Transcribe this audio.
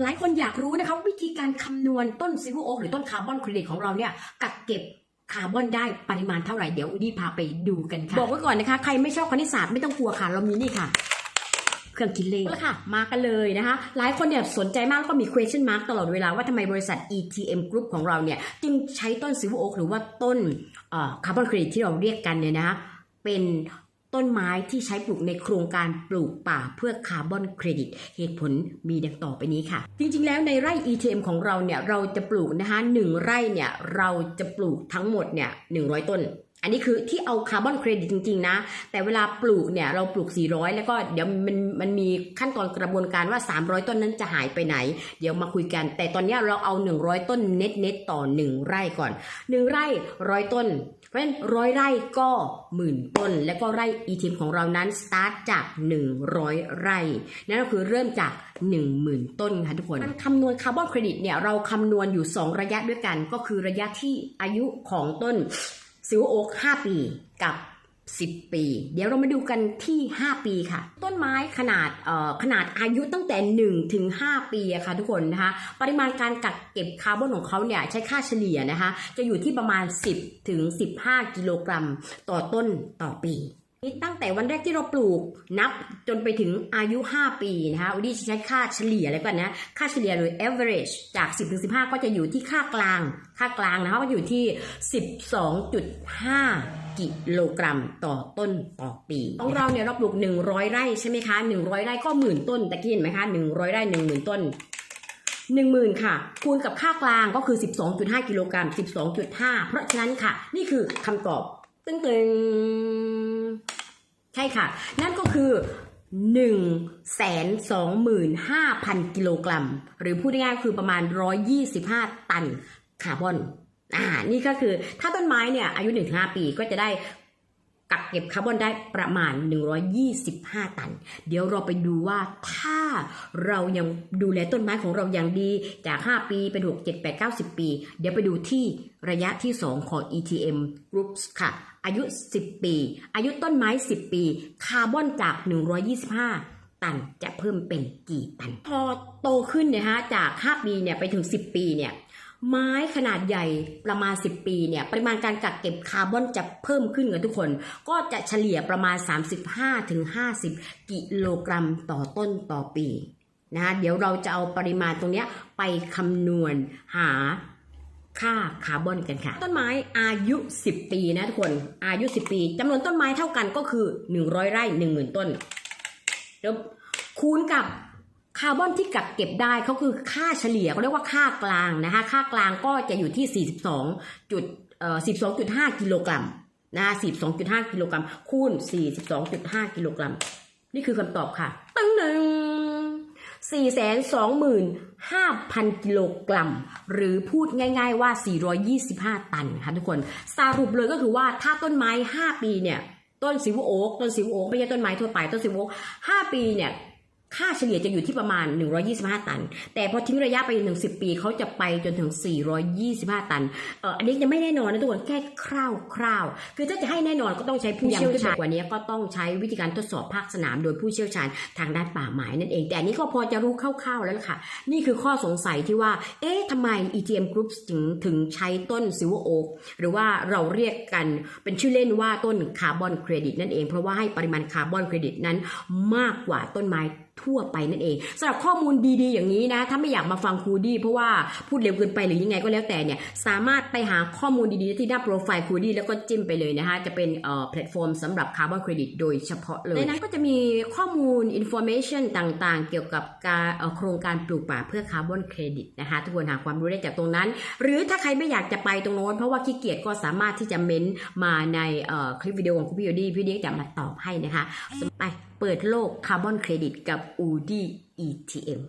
หลายคนอยากรู้นะคะวิธีการคำนวณต้นซิลเวอร์โอ๊กหรือต้นคาร์บอนเครดิตของเราเนี่ยกักเก็บคาร์บอนได้ปริมาณเท่าไหร่เดี๋ยวอุดีพาไปดูกันค่ะ บอกไว้ก่อนนะคะ ใครไม่ชอบคณิตศาสตร์ไม่ต้องกลัวค่ะ เรามีนี่ค่ะ เครื่องคิดเลขแล้วค่ะ มากันเลยนะคะ หลายคนเนี่ยสนใจมากแล้วก็มี question mark ตลอดเวลาว่าทำไมบริษัท ETM Group ของเราเนี่ย จึงใช้ต้นซิลเวอร์โอ๊กหรือว่าต้นคาร์บอนเครดิตที่เราเรียกกันเนี่ยนะคะเป็น ต้นไม้ที่ใช้ปลูกในโครงการปลูกป่าเพื่อคาร์บอนเครดิต เหตุผลมีดังต่อไปนี้ค่ะ จริงๆ แล้วในไร่ ETM ของเราเนี่ยเราจะปลูกนะคะหนึ่งไร่เนี่ยเราจะปลูกทั้งหมดเนี่ยหนึ่งร้อยต้น อันนี้คือที่เอาคาร์บอนเครดิตจริง ๆ นะ แต่เวลาปลูกเนี่ยเราปลูก 400 แล้วก็เดี๋ยวมันมันมีขั้นตอนกระบวนการว่า 300 ต้นนั้นจะหายไปไหน เดี๋ยวมาคุยกัน แต่ตอนนี้เราเอา 100 ต้นเน็ตเน็ตต่อ 1 ไร่ก่อน 1 ไร่ร้อยต้น เพราะฉะนั้นร้อยไร่ก็หมื่นต้น แล้วก็ไร่ ETM ของเรานั้นสตาร์ทจาก 100 ไร่นั่นก็คือเริ่มจาก 10,000 ต้นค่ะทุกคนการคำนวณคาร์บอนเครดิตเนี่ยเราคำนวณอยู่ 2 ระยะด้วยกัน ก็คือระยะที่อายุของต้น ซิวโอ๊ก5ปีกับ10 ปี เดี๋ยวเรามาดูกันที่ 5 ปีค่ะ ต้นไม้ขนาดเอ่อขนาดอายุตั้งแต่1ถึง5ปีอะค่ะทุกคนนะคะ ปริมาณการกักเก็บคาร์บอนของเขาเนี่ยใช้ค่าเฉลี่ยนะคะ จะอยู่ที่ประมาณ 10ถึง15 กิโลกรัมต่อต้นต่อปี ตั้งแต่วันแรกที่เราปลูกนับจนไปถึงอายุ 5 ปีนะคะอุดีจะใช้ค่าเฉลี่ยอะไรก่อนนะ ค่าเฉลี่ยหรือ average จาก 10ถึง15 ก็จะอยู่ที่ค่ากลาง ค่ากลางนะคะก็อยู่ที่ 12.5 กิโลกรัมต่อต้นต่อปี ของเราเนี่ยเราปลูก 100 ไร่ใช่ไหมคะ 100 ไร่ก็หมื่นต้นตะกี้เห็นไหมคะ 100 ไร่ 10,000 ต้น10,000ค่ะ คูณกับค่ากลางก็คือ 12.5 กิโลกรัม 12.5 เพราะฉะนั้นค่ะ นี่คือคำตอบตึงตึงๆ ใช่ค่ะ นั่นก็คือ1 2 5 0 0 0 กิโลกรัม หรือพูดง่ายๆคือประมาณ 125 ตันคาร์บอนอ่านี่ก็คือถ้าต้นไม้เนี่ยอายุ 1-5 ปีก็จะได้ กักเก็บคาร์บอนได้ประมาณ 125 ตัน เดี๋ยวเราไปดูว่าถ้าเรายังดูแลต้นไม้ของเราอย่างดีจาก 5 ปีเป็น 6 7 8 9 10 ปี เดี๋ยวไปดูที่ระยะที่ 2 ของ ETM Groups ค่ะ อายุ 10 ปี อายุต้นไม้ 10 ปี คาร์บอนจาก 125 ตันจะเพิ่มเป็นกี่ตัน พอโตขึ้นเนี่ยฮะจาก 5 ปีเนี่ยไปถึง 10 ปีเนี่ยไม้ขนาดใหญ่ประมาณ 10 ปีเนี่ยปริมาณการกักเก็บคาร์บอนจะเพิ่มขึ้นกันทุกคน ก็จะเฉลี่ยประมาณ 35-50 กิโลกรัมต่อต้นต่อปีนะเดี๋ยวเราจะเอาปริมาณตรงนี้ไปคำนวณหาค่าคาร์บอนกันค่ะ ต้นไม้อายุ 10 ปีนะทุกคนอายุ 10 ปีจำนวนต้นไม้เท่ากันก็คือ 100 ไร่ 10,000 ต้น เดี๋ยวคูณกับคาร์บอนที่กักเก็บได้เขาคือค่าเฉลี่ยเขาเรียกว่าค่ากลางนะคะค่ากลางก็จะอยู่ที่ 42จุดเอ่อ12.5 กิโลกรัมนะคะ42.5 กิโลกรัมคูณ 42.5 กิโลกรัม นี่คือคำตอบค่ะตึ้งหนึ่งสี่แสนสองหมื่นห้าพันกิโลกรัม หรือพูดง่ายๆว่า 425 ตันค่ะทุกคน สรุปเลยก็คือว่าถ้าต้นไม้ 5 ปีเนี่ย ต้นสิวโอ๊กต้นสิวโอ๊กไม่ใช่ต้นไม้ทั่วไปต้นสิวโอ๊กห้าปีเนี่ย ค่าเฉลี่ยจะอยู่ที่ประมาณ 125 ตัน แต่พอทิ้งระยะไปถึง10 ปีเขาจะไปจนถึง 425 ตันเอออันนี้ยังไม่แน่นอนนะทุกคนแค่คร่าวๆ คือถ้าจะให้แน่นอนก็ต้องใช้ผู้เชี่ยวชาญกว่านี้ก็ต้องใช้วิธีการทดสอบภาคสนามโดยผู้เชี่ยวชาญทางด้านป่าไม้นั่นเอง แต่อันนี้ก็พอจะรู้คร่าวๆแล้วล่ะค่ะ นี่คือข้อสงสัยที่ว่า เอ๊ะทำไม ETM Group ถึงถึงใช้ต้น Silver Oak หรือว่าเราเรียกกันเป็นชื่อเล่นว่าต้นคาร์บอนเครดิตนั่นเอง เพราะว่าให้ปริมาณคาร์บอนเครดิตนั้นมากกว่าต้นไม้ทั่วไปนั่นเองสำหรับข้อมูลดีๆ อย่างนี้นะ ถ้าไม่อยากมาฟังครูดี้เพราะว่าพูดเร็วเกินไปหรือยังไงก็แล้วแต่เนี่ยสามารถไปหาข้อมูลดีๆ ที่หน้าโปรไฟล์ครูดี้แล้วก็จิ้มไปเลยนะคะจะเป็นเอ่อแพลตฟอร์มสำหรับคาร์บอนเครดิตโดยเฉพาะเลยในนั้นก็จะมีข้อมูล information ต่างๆ เกี่ยวกับการโครงการปลูกป่าเพื่อคาร์บอนเครดิตนะคะทุกคนหาความรู้ได้จากตรงนั้น หรือถ้าใครไม่อยากจะไปตรงโน้นเพราะว่าขี้เกียจก็สามารถที่จะเม้นมาในเอ่อคลิปวิดีโอของคุณพี่ดีพี่ดีจะมาตอบให้นะคะไป เปิดโลกคาร์บอนเครดิตกับอูดี้ ETM